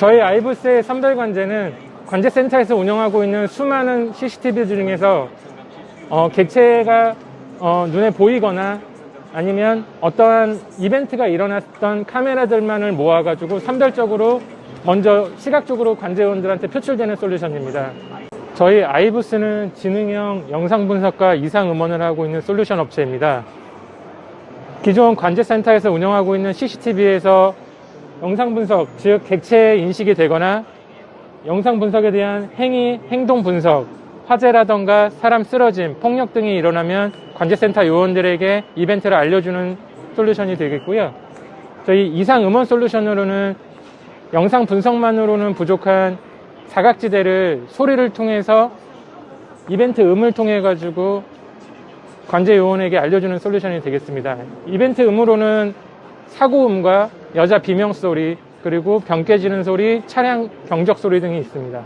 저희 아이브스의 선별 관제는 관제센터에서 운영하고 있는 수많은 CCTV 중에서 어, 객체가 어, 눈에 보이거나 아니면 어떠한 이벤트가 일어났던 카메라들만을 모아가지고 선별적으로 먼저 시각적으로 관제원들한테 표출되는 솔루션입니다. 저희 아이브스는 지능형 영상 분석과 이상 음원을 하고 있는 솔루션 업체입니다. 기존 관제센터에서 운영하고 있는 CCTV에서 영상 분석, 즉 객체 인식이 되거나 영상 분석에 대한 행위, 행동 분석, 화재라던가 사람 쓰러짐, 폭력 등이 일어나면 관제센터 요원들에게 이벤트를 알려주는 솔루션이 되겠고요. 저희 이상 음원 솔루션으로는 영상 분석만으로는 부족한 사각지대를 소리를 통해서 이벤트 음을 통해 가지고 관제 요원에게 알려주는 솔루션이 되겠습니다. 이벤트 음으로는 사고 음과 여자 비명 소리, 그리고 병 깨지는 소리, 차량 경적 소리 등이 있습니다.